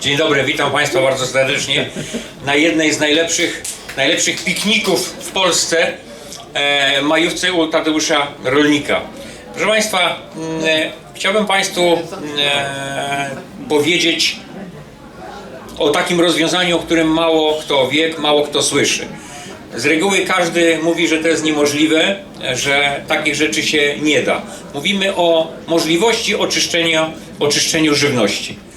Dzień dobry, witam Państwa bardzo serdecznie na jednej z najlepszych, najlepszych pikników w Polsce, e, majówce u Tadeusza Rolnika. Proszę Państwa, e, chciałbym Państwu e, powiedzieć o takim rozwiązaniu, o którym mało kto wie, mało kto słyszy. Z reguły każdy mówi, że to jest niemożliwe, że takich rzeczy się nie da. Mówimy o możliwości oczyszczenia, oczyszczeniu żywności.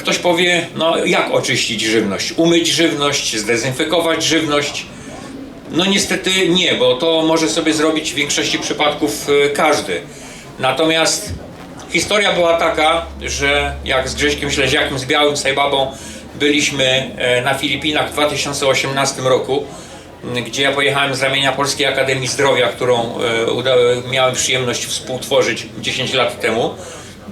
Ktoś powie, no jak oczyścić żywność? Umyć żywność, zdezynfekować żywność? No niestety nie, bo to może sobie zrobić w większości przypadków e, każdy. Natomiast historia była taka, że jak z Grześkiem Śleziakiem, z Białym Sajbabą byliśmy e, na Filipinach w 2018 roku, gdzie ja pojechałem z ramienia Polskiej Akademii Zdrowia, którą e, miałem przyjemność współtworzyć 10 lat temu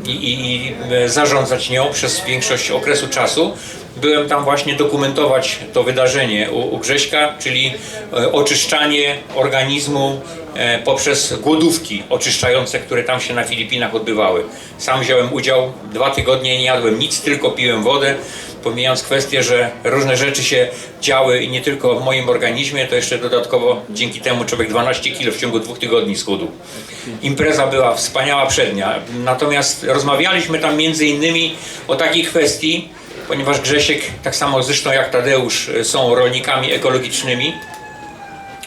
i, i, i e, zarządzać nią przez większość okresu czasu. Byłem tam właśnie dokumentować to wydarzenie u, u Grześka, czyli e, oczyszczanie organizmu e, poprzez głodówki oczyszczające, które tam się na Filipinach odbywały. Sam wziąłem udział, dwa tygodnie nie jadłem nic, tylko piłem wodę, pomijając kwestię, że różne rzeczy się działy i nie tylko w moim organizmie, to jeszcze dodatkowo dzięki temu człowiek 12 kg w ciągu dwóch tygodni schudł. Impreza była wspaniała przednia, natomiast rozmawialiśmy tam między innymi o takiej kwestii, ponieważ Grzesiek, tak samo zresztą jak Tadeusz, są rolnikami ekologicznymi,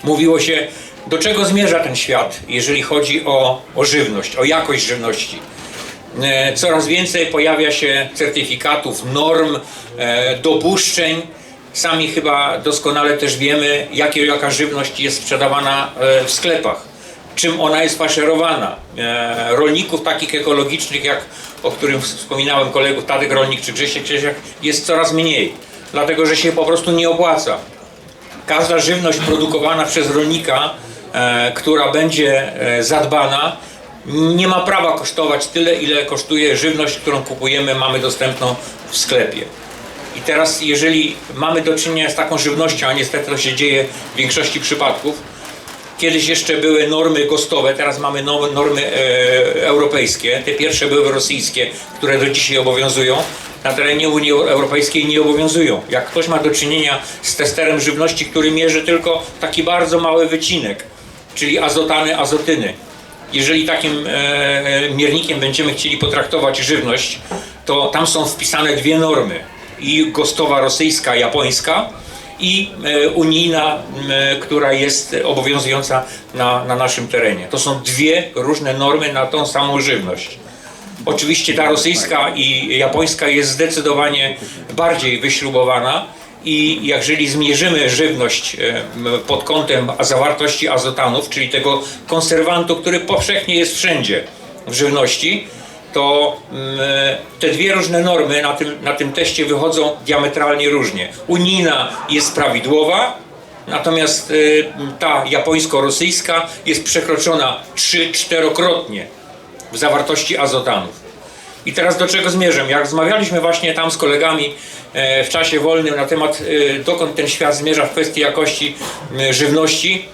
mówiło się, do czego zmierza ten świat, jeżeli chodzi o, o żywność, o jakość żywności. E, Coraz więcej pojawia się certyfikatów, norm, e, dopuszczeń. Sami chyba doskonale też wiemy, jakie, jaka żywność jest sprzedawana e, w sklepach, czym ona jest faszerowana. Rolników takich ekologicznych, jak o którym wspominałem kolegów Tadek Rolnik czy Grzesiek Krzysiak, jest coraz mniej, dlatego że się po prostu nie opłaca każda żywność produkowana przez rolnika, która będzie zadbana, nie ma prawa kosztować tyle, ile kosztuje żywność, którą kupujemy, mamy dostępną w sklepie. I teraz, jeżeli mamy do czynienia z taką żywnością, a niestety to się dzieje w większości przypadków, Kiedyś jeszcze były normy gostowe, teraz mamy normy e, europejskie. Te pierwsze były rosyjskie, które do dzisiaj obowiązują. Na terenie Unii Europejskiej nie obowiązują. Jak ktoś ma do czynienia z testerem żywności, który mierzy tylko taki bardzo mały wycinek, czyli azotany, azotyny. Jeżeli takim e, miernikiem będziemy chcieli potraktować żywność, to tam są wpisane dwie normy. I gostowa rosyjska, japońska, i e, unijna, e, która jest obowiązująca na, na naszym terenie. To są dwie różne normy na tą samą żywność. Oczywiście ta rosyjska i japońska jest zdecydowanie bardziej wyśrubowana i jeżeli zmierzymy żywność e, pod kątem zawartości azotanów, czyli tego konserwantu, który powszechnie jest wszędzie w żywności, to te dwie różne normy na tym, na tym teście wychodzą diametralnie różnie. Unijna jest prawidłowa, natomiast y, ta japońsko-rosyjska jest przekroczona 3-4-krotnie w zawartości azotanów. I teraz do czego zmierzam? Jak rozmawialiśmy właśnie tam z kolegami e, w czasie wolnym na temat, e, dokąd ten świat zmierza w kwestii jakości e, żywności,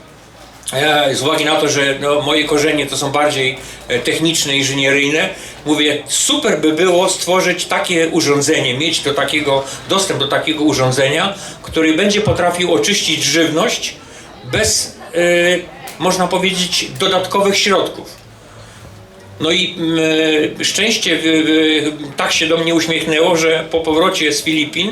ja, z uwagi na to, że no, moje korzenie to są bardziej e, techniczne, inżynieryjne, mówię, super by było stworzyć takie urządzenie, mieć do takiego, dostęp do takiego urządzenia, który będzie potrafił oczyścić żywność bez, e, można powiedzieć, dodatkowych środków. No i mm, szczęście y, y, tak się do mnie uśmiechnęło, że po powrocie z Filipin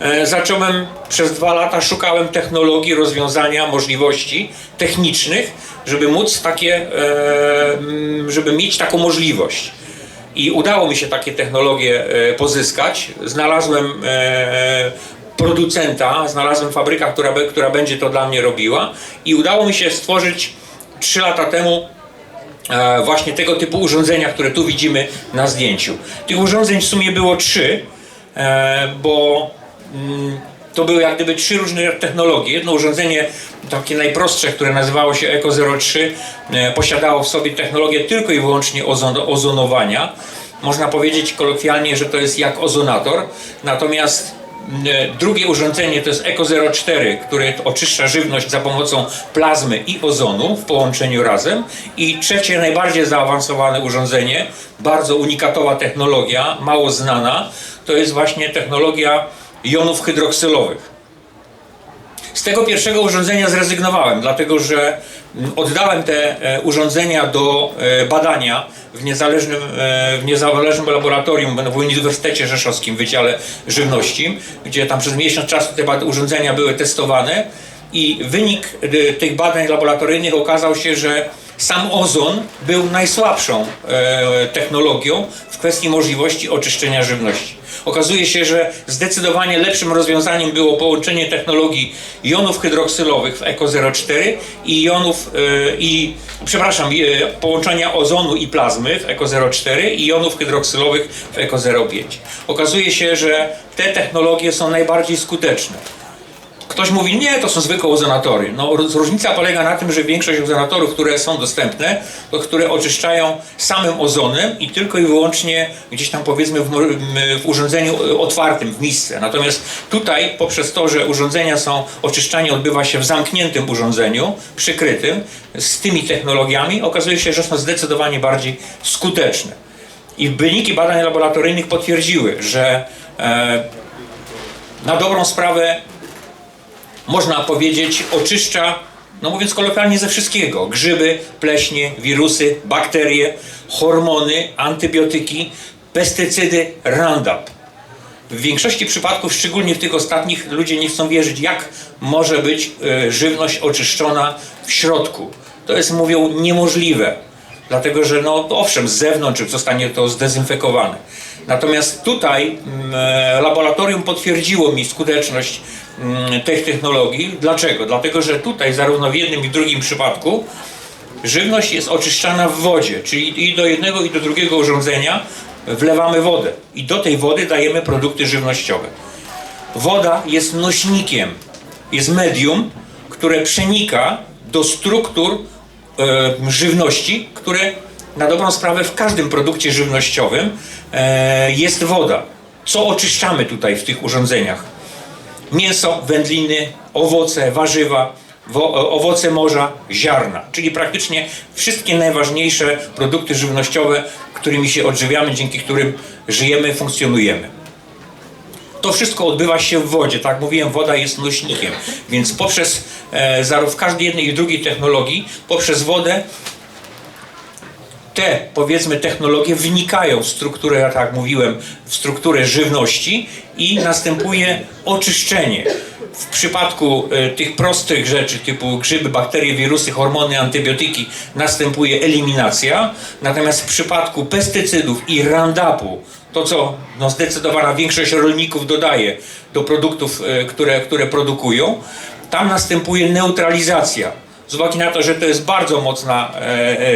e, zacząłem przez dwa lata szukałem technologii, rozwiązania, możliwości technicznych, żeby móc takie, e, mm, żeby mieć taką możliwość. I udało mi się takie technologie e, pozyskać. Znalazłem e, producenta, znalazłem fabrykę, która, która będzie to dla mnie robiła i udało mi się stworzyć trzy lata temu e, właśnie tego typu urządzenia, które tu widzimy na zdjęciu. Tych urządzeń w sumie było trzy, e, bo mm, to były jak gdyby trzy różne technologie. Jedno urządzenie, takie najprostsze, które nazywało się Eco 03, e, posiadało w sobie technologię tylko i wyłącznie ozon, ozonowania. Można powiedzieć kolokwialnie, że to jest jak ozonator, natomiast E, Drugie urządzenie to jest Eco 04, które oczyszcza żywność za pomocą plazmy i ozonu w połączeniu razem. I trzecie, najbardziej zaawansowane urządzenie, bardzo unikatowa technologia, mało znana, to jest właśnie technologia jonów hydroksylowych. Z tego pierwszego urządzenia zrezygnowałem, dlatego że mm, oddałem te e, urządzenia do e, badania w niezależnym, e, w niezależnym laboratorium w Uniwersytecie Rzeszowskim w Wydziale Żywności, gdzie tam przez miesiąc czasu te urządzenia były testowane i wynik e, tych badań laboratoryjnych okazał się, że sam ozon był najsłabszą e, technologią w kwestii możliwości oczyszczenia żywności. Okazuje się, że zdecydowanie lepszym rozwiązaniem było połączenie technologii jonów hydroksylowych w Eco 04 i jonów e, i przepraszam, e, połączenia ozonu i plazmy w Eco 04 i jonów hydroksylowych w Eco 05. Okazuje się, że te technologie są najbardziej skuteczne. Ktoś mówi, nie, to są zwykłe ozonatory. No, różnica polega na tym, że większość ozonatorów, które są dostępne, to które oczyszczają samym ozonem i tylko i wyłącznie gdzieś tam powiedzmy w, w urządzeniu e, otwartym, w misce. Natomiast tutaj, poprzez to, że urządzenia są, oczyszczanie odbywa się w zamkniętym urządzeniu, przykrytym, z tymi technologiami, okazuje się, że są zdecydowanie bardziej skuteczne. I wyniki badań laboratoryjnych potwierdziły, że e, na dobrą sprawę można powiedzieć, oczyszcza, no mówiąc kolokwialnie, ze wszystkiego. Grzyby, pleśnie, wirusy, bakterie, hormony, antybiotyki, pestycydy, Roundup. W większości przypadków, szczególnie w tych ostatnich, ludzie nie chcą wierzyć, jak może być e, żywność oczyszczona w środku. To jest, mówią, niemożliwe. Dlatego, że no owszem, z zewnątrz zostanie to zdezynfekowane. Natomiast tutaj mm, e, laboratorium potwierdziło mi skuteczność mm, tych technologii. Dlaczego? Dlatego, że tutaj zarówno w jednym i drugim przypadku żywność jest oczyszczana w wodzie, czyli i do jednego i do drugiego urządzenia wlewamy wodę i do tej wody dajemy produkty żywnościowe. Woda jest nośnikiem, jest medium, które przenika do struktur żywności, które na dobrą sprawę w każdym produkcie żywnościowym e, jest woda. Co oczyszczamy tutaj w tych urządzeniach? mięso, wędliny, owoce, warzywa, wo, owoce morza, ziarna, czyli praktycznie wszystkie najważniejsze produkty żywnościowe, którymi się odżywiamy, dzięki którym żyjemy, funkcjonujemy. To wszystko odbywa się w wodzie. Tak mówiłem, woda jest nośnikiem, więc poprzez e, zarówno w każdej jednej i drugiej technologii, poprzez wodę te, powiedzmy, technologie wnikają w strukturę, ja tak mówiłem, w strukturę żywności i następuje oczyszczenie. W przypadku e, tych prostych rzeczy typu grzyby, bakterie, wirusy, hormony, antybiotyki następuje eliminacja, natomiast w przypadku pestycydów i Roundupu, to co no, zdecydowana większość rolników dodaje do produktów, e, które, które produkują, tam następuje neutralizacja. Z uwagi na to, że to jest bardzo mocna e,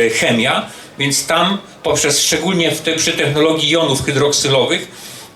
e, chemia, więc tam poprzez szczególnie w te, przy technologii jonów hydroksylowych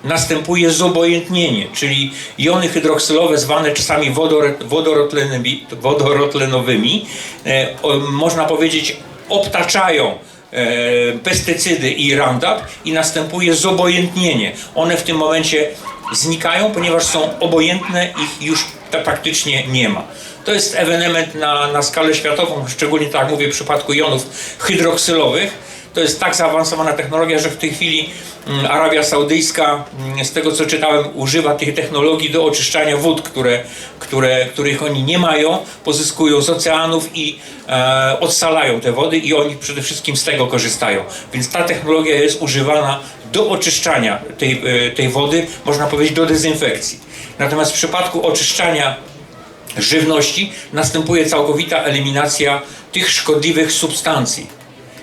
następuje zobojętnienie, czyli jony hydroksylowe zwane czasami wodor, wodorotlenowymi, wodorotlenowymi e, o, można powiedzieć obtaczają e, pestycydy i Roundup i następuje zobojętnienie. One w tym momencie znikają, ponieważ są obojętne, ich już ta praktycznie nie ma. To jest ewenement na, na skalę światową, szczególnie tak jak mówię w przypadku jonów hydroksylowych. To jest tak zaawansowana technologia, że w tej chwili mm, Arabia Saudyjska, mm, z tego co czytałem, używa tych technologii do oczyszczania wód, które, które, których oni nie mają, pozyskują z oceanów i e, odsalają te wody i oni przede wszystkim z tego korzystają. Więc ta technologia jest używana do oczyszczania tej, e, tej wody, można powiedzieć do dezynfekcji. Natomiast w przypadku oczyszczania żywności następuje całkowita eliminacja tych szkodliwych substancji.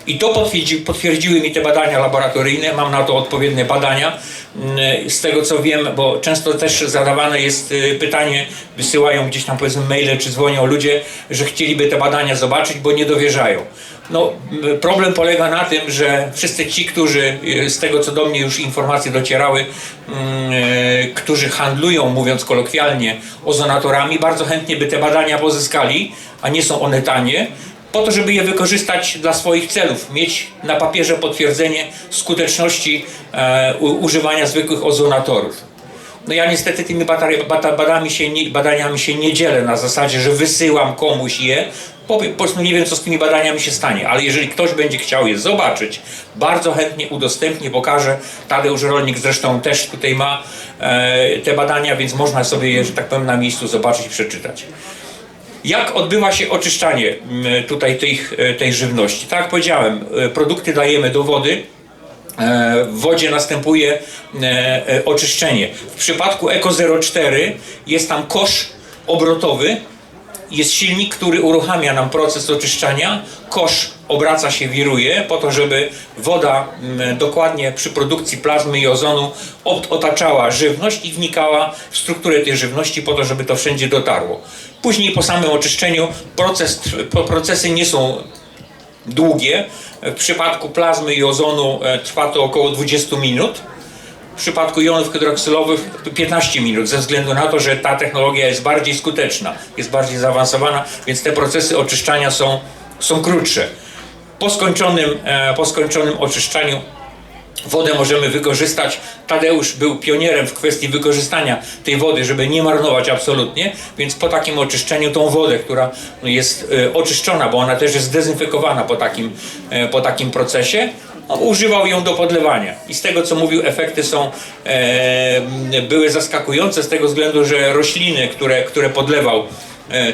I to potwierdzi, potwierdziły mi te badania laboratoryjne, mam na to odpowiednie badania. Mm, Z tego co wiem, bo często też zadawane jest y, pytanie, wysyłają gdzieś tam powiedzmy maile czy dzwonią ludzie, że chcieliby te badania zobaczyć, bo nie dowierzają. No, problem polega na tym, że wszyscy ci, którzy y, z tego co do mnie już informacje docierały, mm, y, którzy handlują, mówiąc kolokwialnie, ozonatorami, bardzo chętnie by te badania pozyskali, a nie są one tanie po to, żeby je wykorzystać dla swoich celów, mieć na papierze potwierdzenie skuteczności e, u, używania zwykłych ozonatorów. No ja niestety tymi badami się nie, badaniami się nie dzielę na zasadzie, że wysyłam komuś je, bo po prostu nie wiem, co z tymi badaniami się stanie, ale jeżeli ktoś będzie chciał je zobaczyć, bardzo chętnie udostępnię, pokażę. Tadeusz Rolnik zresztą też tutaj ma e, te badania, więc można sobie je, że tak powiem, na miejscu zobaczyć i przeczytać. Jak odbywa się oczyszczanie m, tutaj e, tej żywności? Tak jak powiedziałem, e, produkty dajemy do wody, E, w wodzie następuje e, oczyszczenie. W przypadku Eco 04 jest tam kosz obrotowy, jest silnik, który uruchamia nam proces oczyszczania. Kosz obraca się, wiruje po to, żeby woda mm, dokładnie przy produkcji plazmy i ozonu ot- otaczała żywność i wnikała w strukturę tej żywności po to, żeby to wszędzie dotarło. Później po samym oczyszczeniu proces, pro- procesy nie są długie. W przypadku plazmy i ozonu e, trwa to około 20 minut. W przypadku jonów hydroksylowych 15 minut, ze względu na to, że ta technologia jest bardziej skuteczna, jest bardziej zaawansowana, więc te procesy oczyszczania są, są krótsze. Po skończonym, e, po skończonym oczyszczaniu Wodę możemy wykorzystać. Tadeusz był pionierem w kwestii wykorzystania tej wody, żeby nie marnować absolutnie, więc po takim oczyszczeniu tą wodę, która jest e, oczyszczona, bo ona też jest zdezynfekowana po takim, e, po takim procesie, no, używał ją do podlewania. I z tego co mówił, efekty są, e, były zaskakujące z tego względu, że rośliny, które, które podlewał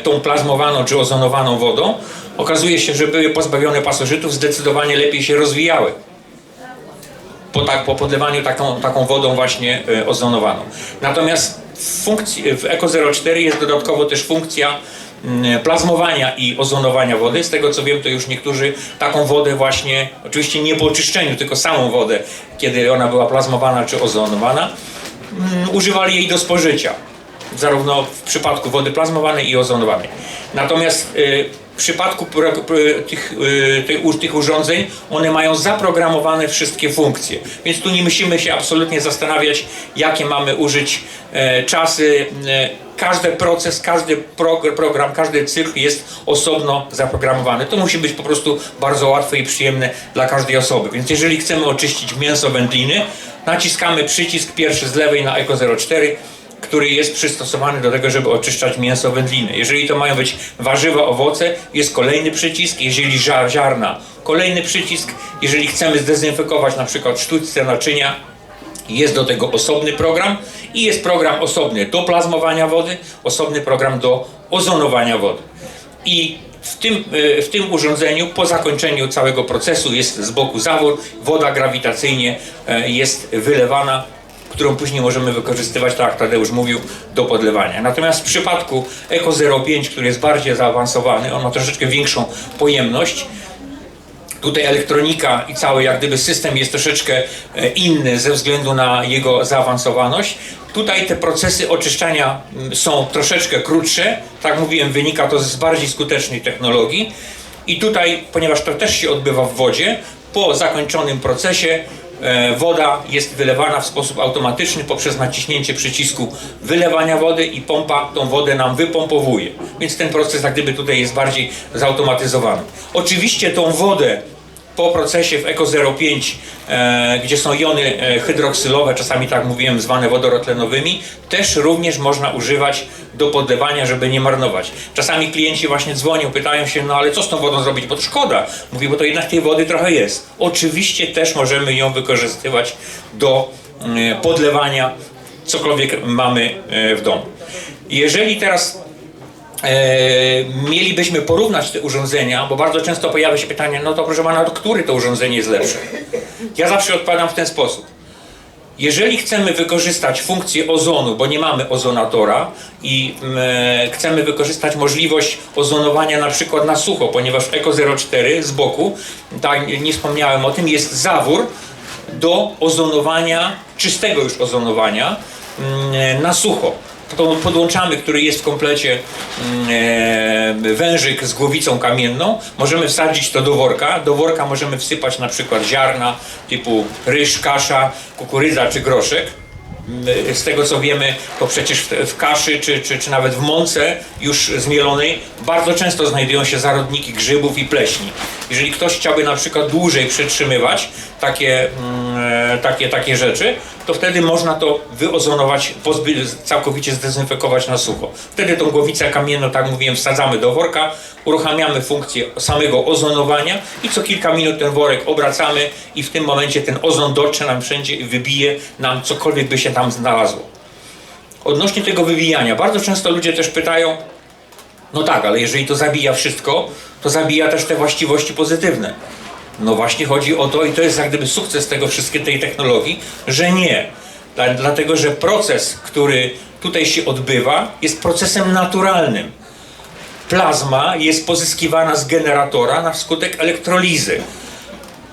tą plazmowaną czy ozonowaną wodą, okazuje się, że były pozbawione pasożytów, zdecydowanie lepiej się rozwijały po, tak, po podlewaniu taką, taką wodą właśnie e, ozonowaną. Natomiast w, funkcji, w Eco 04 jest dodatkowo też funkcja mm, plazmowania i ozonowania wody. Z tego co wiem, to już niektórzy taką wodę właśnie, oczywiście nie po oczyszczeniu, tylko samą wodę, kiedy ona była plazmowana czy ozonowana, mm, używali jej do spożycia. Zarówno w przypadku wody plazmowanej i ozonowanej. Natomiast y, w przypadku tych, y, tych, urządzeń one mają zaprogramowane wszystkie funkcje. Więc tu nie musimy się absolutnie zastanawiać, jakie mamy użyć e, czasy. E, każdy proces, każdy prog- program, każdy cykl jest osobno zaprogramowany. To musi być po prostu bardzo łatwe i przyjemne dla każdej osoby. Więc jeżeli chcemy oczyścić mięso wędliny, naciskamy przycisk pierwszy z lewej na Eco 04 który jest przystosowany do tego, żeby oczyszczać mięso wędliny. Jeżeli to mają być warzywa, owoce, jest kolejny przycisk, jeżeli ziarna, kolejny przycisk. Jeżeli chcemy zdezynfekować na przykład sztućce naczynia, jest do tego osobny program i jest program osobny do plazmowania wody, osobny program do ozonowania wody. I w tym, e, w tym urządzeniu po zakończeniu całego procesu jest z boku zawór, woda grawitacyjnie e, jest wylewana, którą później możemy wykorzystywać, tak jak Tadeusz mówił, do podlewania. Natomiast w przypadku Eco 05, który jest bardziej zaawansowany, on ma troszeczkę większą pojemność, Tutaj elektronika i cały jak gdyby system jest troszeczkę e, inny ze względu na jego zaawansowaność. Tutaj te procesy oczyszczania mm, są troszeczkę krótsze. Tak mówiłem, wynika to z bardziej skutecznej technologii. I tutaj, ponieważ to też się odbywa w wodzie, po zakończonym procesie woda jest wylewana w sposób automatyczny poprzez naciśnięcie przycisku wylewania wody i pompa tą wodę nam wypompowuje. Więc ten proces jak gdyby tutaj jest bardziej zautomatyzowany. Oczywiście tą wodę po procesie w Eco 05, e, gdzie są jony e, hydroksylowe, czasami tak mówiłem, zwane wodorotlenowymi, też również można używać do podlewania, żeby nie marnować. Czasami klienci właśnie dzwonią, pytają się, no ale co z tą wodą zrobić, bo to szkoda. Mówi, bo to jednak tej wody trochę jest. Oczywiście też możemy ją wykorzystywać do e, podlewania, cokolwiek mamy e, w domu. Jeżeli teraz e, mielibyśmy porównać te urządzenia, bo bardzo często pojawia się pytanie, no to proszę pana, które to urządzenie jest lepsze? Ja zawsze odpowiadam w ten sposób. Jeżeli chcemy wykorzystać funkcję ozonu, bo nie mamy ozonatora i mm, e, chcemy wykorzystać możliwość ozonowania na przykład na sucho, ponieważ w Eco 04 z boku, tak nie- wspomniałem o tym, jest zawór do ozonowania, czystego już ozonowania mm, na sucho. Podłączamy, który jest w komplecie mm, e, wężyk z głowicą kamienną. Możemy wsadzić to do worka. Do worka możemy wsypać na przykład ziarna typu ryż, kasza, kukurydza czy groszek. Mm, Z tego co wiemy, to przecież w, w kaszy czy, czy, czy nawet w mące już zmielonej bardzo często znajdują się zarodniki grzybów i pleśni. Jeżeli ktoś chciałby na przykład dłużej przetrzymywać takie, mm, e, takie, takie rzeczy, to wtedy można to wyozonować, całkowicie zdezynfekować na sucho. Wtedy tą głowicę kamienną, tak mówiłem, wsadzamy do worka, uruchamiamy funkcję samego ozonowania i co kilka minut ten worek obracamy i w tym momencie ten ozon dotrze nam wszędzie i wybije nam cokolwiek by się tam znalazło. Odnośnie tego wybijania, bardzo często ludzie też pytają, no tak, ale jeżeli to zabija wszystko, to zabija też te właściwości pozytywne. No właśnie chodzi o to i to jest jak gdyby sukces tego wszystkiej tej technologii, że nie. Dla- Dlatego, że proces, który tutaj się odbywa, jest procesem naturalnym. Plazma jest pozyskiwana z generatora na skutek elektrolizy.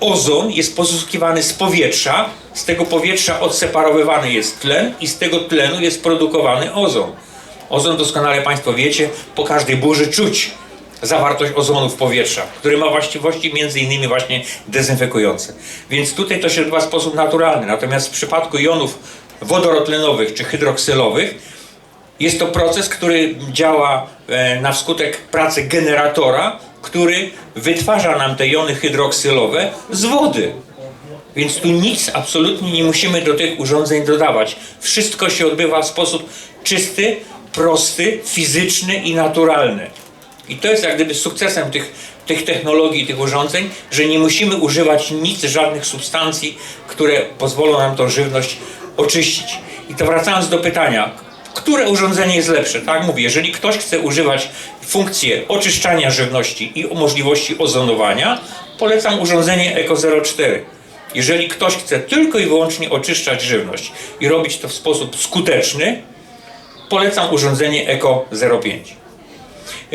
Ozon jest pozyskiwany z powietrza, z tego powietrza odseparowywany jest tlen i z tego tlenu jest produkowany ozon. Ozon doskonale Państwo wiecie, po każdej burzy czuć zawartość ozonu w powietrza, który ma właściwości między innymi właśnie dezynfekujące. Więc tutaj to się odbywa w sposób naturalny. Natomiast w przypadku jonów wodorotlenowych czy hydroksylowych jest to proces, który działa e, na skutek pracy generatora, który wytwarza nam te jony hydroksylowe z wody. Więc tu nic absolutnie nie musimy do tych urządzeń dodawać. Wszystko się odbywa w sposób czysty, prosty, fizyczny i naturalny. I to jest jak gdyby sukcesem tych, tych technologii, tych urządzeń, że nie musimy używać nic, żadnych substancji, które pozwolą nam tą żywność oczyścić. I to wracając do pytania, które urządzenie jest lepsze? Tak mówię, jeżeli ktoś chce używać funkcję oczyszczania żywności i możliwości ozonowania, polecam urządzenie Eco 04. Jeżeli ktoś chce tylko i wyłącznie oczyszczać żywność i robić to w sposób skuteczny, polecam urządzenie Eco 05.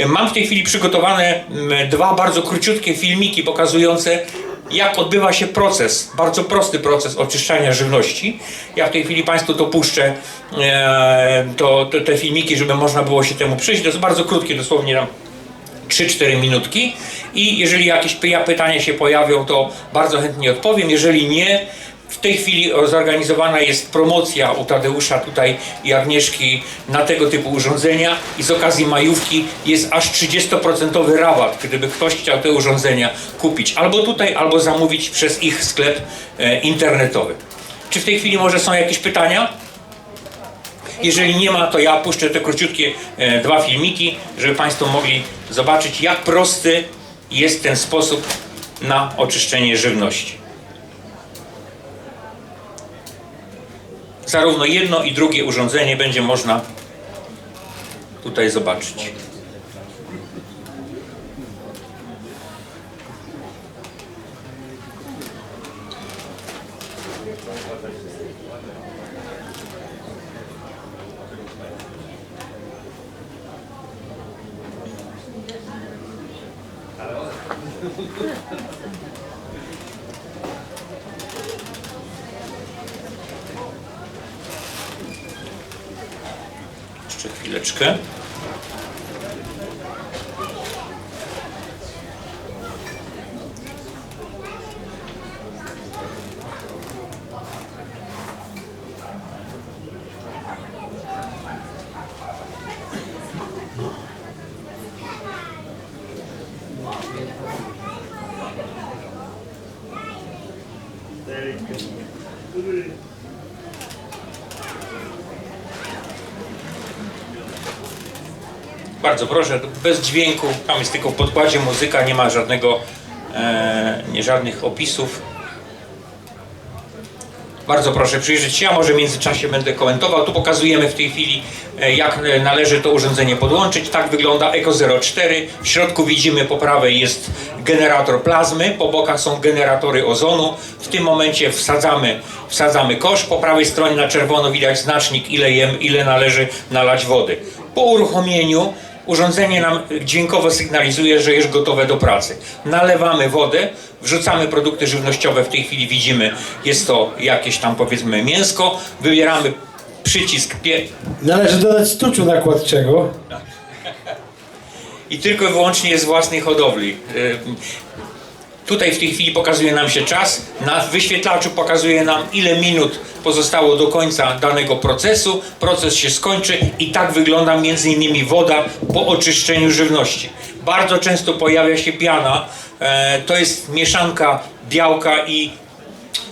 Mam w tej chwili przygotowane mm, dwa bardzo króciutkie filmiki pokazujące, jak odbywa się proces, bardzo prosty proces oczyszczania żywności. Ja w tej chwili Państwu to puszczę, e, to, to, te filmiki, żeby można było się temu przyjść. To jest bardzo krótkie, dosłownie tam 3-4 minutki i jeżeli jakieś py- pytania się pojawią, to bardzo chętnie odpowiem. Jeżeli nie, tej chwili zorganizowana jest promocja u Tadeusza tutaj i Agnieszki na tego typu urządzenia i z okazji majówki jest aż 30% rabat, gdyby ktoś chciał te urządzenia kupić albo tutaj, albo zamówić przez ich sklep e, internetowy. Czy w tej chwili może są jakieś pytania? Jeżeli nie ma, to ja puszczę te króciutkie e, dwa filmiki, żeby Państwo mogli zobaczyć, jak prosty jest ten sposób na oczyszczenie żywności. Zarówno jedno i drugie urządzenie będzie można tutaj zobaczyć. apteczkę. Bardzo proszę, bez dźwięku, tam jest tylko w podkładzie muzyka, nie ma żadnego, e, nie żadnych opisów. Bardzo proszę przyjrzeć się, ja może w międzyczasie będę komentował. Tu pokazujemy w tej chwili, e, jak należy to urządzenie podłączyć. Tak wygląda Eco 04. W środku widzimy po prawej jest generator plazmy, po bokach są generatory ozonu. W tym momencie wsadzamy, wsadzamy kosz. Po prawej stronie na czerwono widać znacznik, ile, jem, ile należy nalać wody. Po uruchomieniu urządzenie nam dźwiękowo sygnalizuje, że jest gotowe do pracy. Nalewamy wodę, wrzucamy produkty żywnościowe, w tej chwili widzimy, jest to jakieś tam powiedzmy mięsko, wybieramy przycisk pie Należy dodać stuczu nakładczego. i tylko i wyłącznie z własnej hodowli. Tutaj w tej chwili pokazuje nam się czas, na wyświetlaczu pokazuje nam ile minut pozostało do końca danego procesu, proces się skończy i tak wygląda między innymi woda po oczyszczeniu żywności. Bardzo często pojawia się piana, e, to jest mieszanka białka i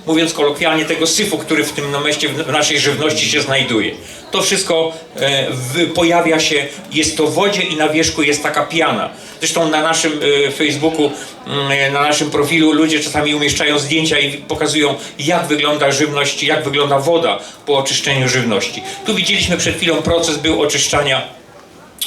mówiąc kolokwialnie, tego syfu, który w tym nameście, w naszej żywności się znajduje. To wszystko e, pojawia się, jest to w wodzie i na wierzchu jest taka piana. Zresztą na naszym e, Facebooku, mm, na naszym profilu ludzie czasami umieszczają zdjęcia i pokazują, jak wygląda żywność, jak wygląda woda po oczyszczeniu żywności. Tu widzieliśmy przed chwilą proces był oczyszczania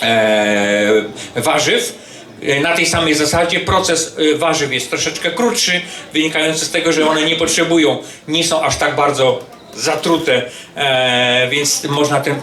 e, warzyw. E, Na tej samej zasadzie proces e, warzyw jest troszeczkę krótszy, wynikający z tego, że one nie potrzebują, nie są aż tak bardzo zatrute, e, więc można ten,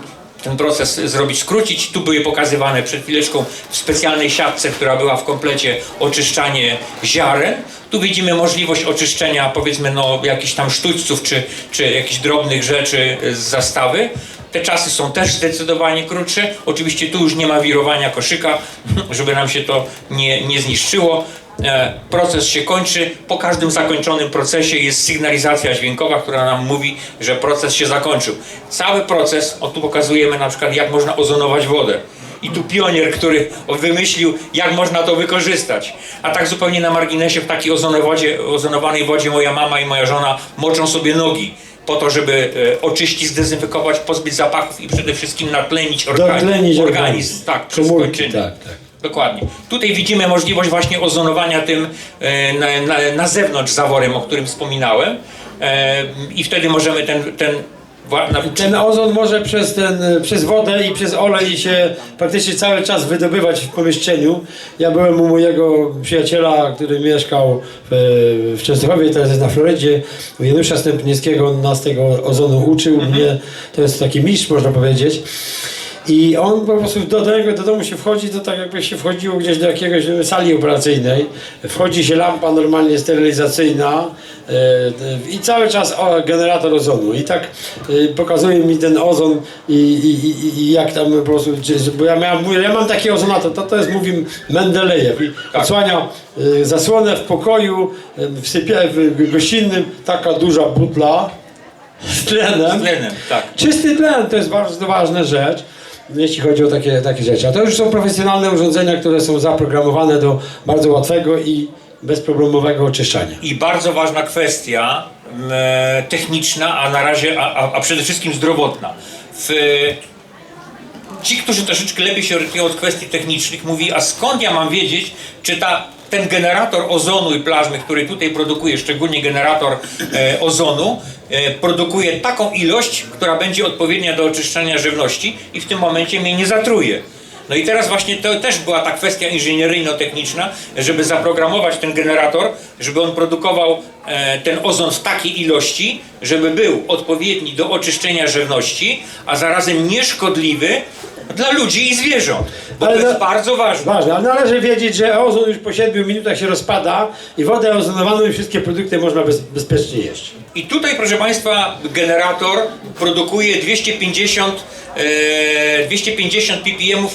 ten proces zrobić, skrócić. Tu były pokazywane przed chwileczką w specjalnej siatce, która była w komplecie oczyszczanie ziaren. Tu widzimy możliwość oczyszczenia powiedzmy no, jakichś tam sztućców czy, czy jakichś drobnych rzeczy z zastawy. Te czasy są też zdecydowanie krótsze. Oczywiście tu już nie ma wirowania koszyka, żeby nam się to nie, nie zniszczyło. E, Proces się kończy. Po każdym zakończonym procesie jest sygnalizacja dźwiękowa, która nam mówi, że proces się zakończył. Cały proces, o tu pokazujemy na przykład jak można ozonować wodę. I tu pionier, który wymyślił, jak można to wykorzystać. A tak zupełnie na marginesie, w takiej ozonowodzie, ozonowanej wodzie moja mama i moja żona moczą sobie nogi po to, żeby e, oczyścić, zdezynfekować, pozbyć zapachów i przede wszystkim natlenić organi- Dotlenić organizm. Tak, przez kończyny. tak, tak. Dokładnie. Tutaj widzimy możliwość właśnie ozonowania tym e, na, na, na zewnątrz zaworem, o którym wspominałem. E, I wtedy możemy ten, ten, Ten ozon może przez, ten, przez wodę i przez olej się praktycznie cały czas wydobywać w pomieszczeniu. Ja byłem u mojego przyjaciela, który mieszkał w, w Częstochowie, teraz jest na Florydzie, u Janusza Stępniewskiego, on nas tego ozonu uczył. Mnie, to jest taki mistrz, można powiedzieć. I on po prostu do, do, do domu się wchodzi, to tak jakby się wchodziło gdzieś do jakiegoś sali operacyjnej. Wchodzi się lampa normalnie sterylizacyjna e, i cały czas o, generator ozonu. I tak e, pokazuje mi ten ozon i, i, i, i jak tam po prostu, bo ja, miałem, ja mam taki ozonator, to, to jest mówi Mendelejew. I odsłania e, zasłonę w pokoju, e, w, sypia, w gościnnym, taka duża butla z tlenem. z tlenem. Tak. Czysty tlen to jest bardzo ważna rzecz, jeśli chodzi o takie, takie rzeczy. A to już są profesjonalne urządzenia, które są zaprogramowane do bardzo łatwego i bezproblemowego oczyszczania. I bardzo ważna kwestia m, e, techniczna, a na razie, a, a, a przede wszystkim zdrowotna. W, ci, którzy troszeczkę lepiej się orientują od kwestii technicznych, mówi, a skąd ja mam wiedzieć, czy ta, ten generator ozonu i plazmy, który tutaj produkuje, szczególnie generator e, ozonu, e, produkuje taką ilość, która będzie odpowiednia do oczyszczania żywności i w tym momencie mnie nie zatruje. No i teraz właśnie to też była ta kwestia inżynieryjno-techniczna, żeby zaprogramować ten generator, żeby on produkował e, ten ozon w takiej ilości, żeby był odpowiedni do oczyszczenia żywności, a zarazem nieszkodliwy dla ludzi i zwierząt. Bo Ale to jest no- bardzo ważne. Ważne, ale należy wiedzieć, że ozon już po 7 minutach się rozpada i wodę ozonowaną i wszystkie produkty można bez, bezpiecznie jeść. I tutaj, proszę Państwa, generator produkuje 250, e, 250 ppm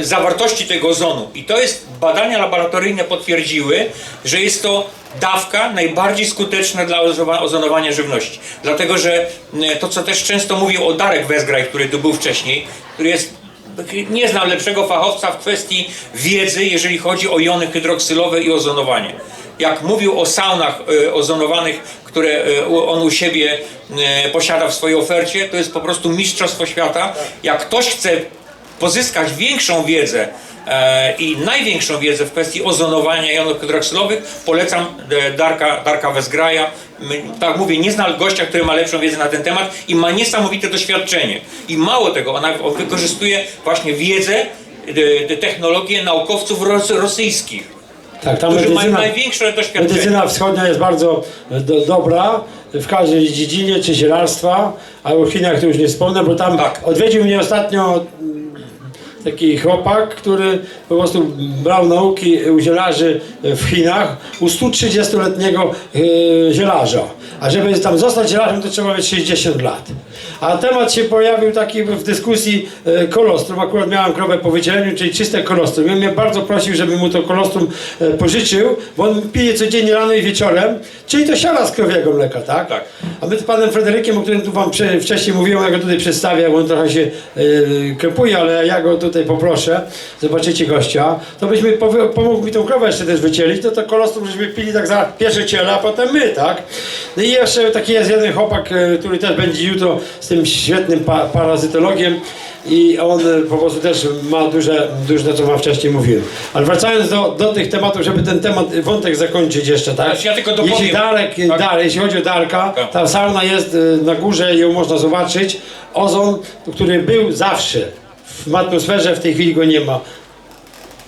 zawartości tego ozonu. I to jest, badania laboratoryjne potwierdziły, że jest to dawka najbardziej skuteczna dla ozonowania żywności. Dlatego, że e, to, co też często mówił o Darek Wezgraj, który tu był wcześniej, który jest nie znam lepszego fachowca w kwestii wiedzy, jeżeli chodzi o jony hydroksylowe i ozonowanie. Jak mówił o saunach e, ozonowanych, które e, on u siebie e, posiada w swojej ofercie, to jest po prostu mistrzostwo świata. Jak ktoś chce pozyskać większą wiedzę i największą wiedzę w kwestii ozonowania jonów hydroksylowych, polecam Darka, Darka Wezgraja. Tak mówię, nie znam gościa, który ma lepszą wiedzę na ten temat i ma niesamowite doświadczenie. I mało tego, ona, on wykorzystuje właśnie wiedzę, te technologie naukowców ros, rosyjskich, Tak, ta którzy mają medycyna, największe doświadczenie. medycyna wschodnia jest bardzo e, do, dobra w każdej dziedzinie, czy zielarstwa, a o Chinach to już nie wspomnę, bo tam Tak. odwiedził mnie ostatnio mm, taki chłopak, który po prostu brał nauki u zielarzy w Chinach, u 130-letniego e, zielarza. A żeby tam zostać zielarzem, to trzeba mieć 60 lat. A temat się pojawił taki w dyskusji e, kolostrum. Akurat miałem krowę po wycieleniu, czyli czyste kolostrum. I on mnie bardzo prosił, żebym mu to kolostrum e, pożyczył, bo on pije codziennie rano i wieczorem, czyli to siara z krowiego mleka, tak? Tak. A my z panem Fryderykiem, o którym tu wam prze- wcześniej mówiłem, ja go tutaj przedstawię, bo on trochę się e, krępuje, ale ja go tutaj poproszę, zobaczycie gościa, to byśmy, pomógł mi tą krowę jeszcze też wycielić, to to kolostrum żeśmy pili tak za pierwsze ciele, a potem my, tak? No i jeszcze taki jest jeden chłopak, e, który też będzie jutro z tym świetnym pa parazytologiem i on e, po prostu też ma duże, duże to co wam wcześniej mówiłem. Ale wracając do, do tych tematów, żeby ten temat, wątek zakończyć jeszcze, tak? Znaczy, ja tylko dopowiem. Jeśli Darek, Tak. Darek, jeśli chodzi o Darka, Tak. ta sauna jest na górze, ją można zobaczyć. Ozon, który był zawsze w atmosferze, w tej chwili go nie ma.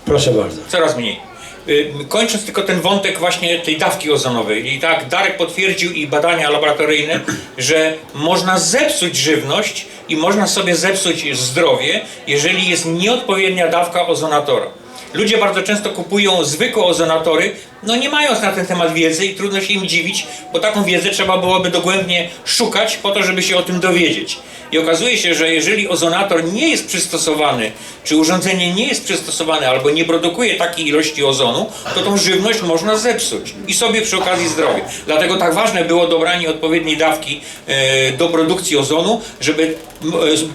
Proszę bardzo. Coraz mniej. Y, Kończąc tylko ten wątek właśnie tej dawki ozonowej. I tak Darek potwierdził i badania laboratoryjne, że można zepsuć żywność i można sobie zepsuć zdrowie, jeżeli jest nieodpowiednia dawka ozonatora. Ludzie bardzo często kupują zwykłe ozonatory, no nie mając na ten temat wiedzy i trudno się im dziwić, bo taką wiedzę trzeba byłoby dogłębnie szukać po to, żeby się o tym dowiedzieć. I okazuje się, że jeżeli ozonator nie jest przystosowany, czy urządzenie nie jest przystosowane albo nie produkuje takiej ilości ozonu, to tą żywność można zepsuć i sobie przy okazji zdrowie. Dlatego tak ważne było dobranie odpowiedniej dawki e, do produkcji ozonu, żeby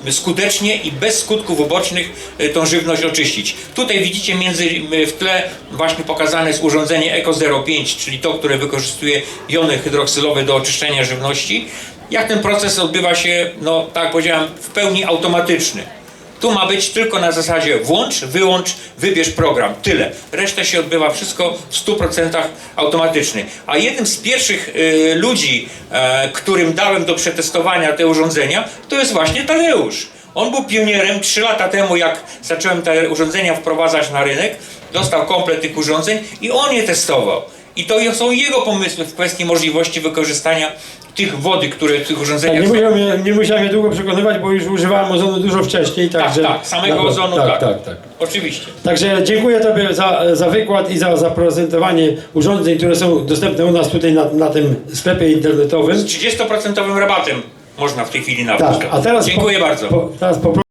e, skutecznie i bez skutków ubocznych e, tą żywność oczyścić. Tutaj widzicie między w tle właśnie pokazane jest urządzenie Eco 05, czyli to, które wykorzystuje jony hydroksylowe do oczyszczenia żywności. Jak ten proces odbywa się, no tak powiedziałem, w pełni automatyczny. Tu ma być tylko na zasadzie włącz, wyłącz, wybierz program. Tyle. Reszta się odbywa wszystko w 100% automatycznie. A jednym z pierwszych y, ludzi, e, którym dałem do przetestowania te urządzenia, to jest właśnie Tadeusz. On był pionierem 3 lata temu, jak zacząłem te urządzenia wprowadzać na rynek. Dostał komplet tych urządzeń i on je testował. I to są jego pomysły w kwestii możliwości wykorzystania tych wody, które w tych Tak, urządzeniach nie, mnie- nie musiałem mnie długo przekonywać, bo już używałem ozonu dużo wcześniej. Tak, Także, tak, samego tak, ozonu tak, tak. tak, tak. Oczywiście. Także dziękuję Tobie za, za wykład i za zaprezentowanie urządzeń, które są dostępne u nas tutaj na, na tym sklepie internetowym. Z 30% rabatem można w tej chwili nabyć. Tak, a teraz Dziękuję po, bardzo. Po, teraz poproszę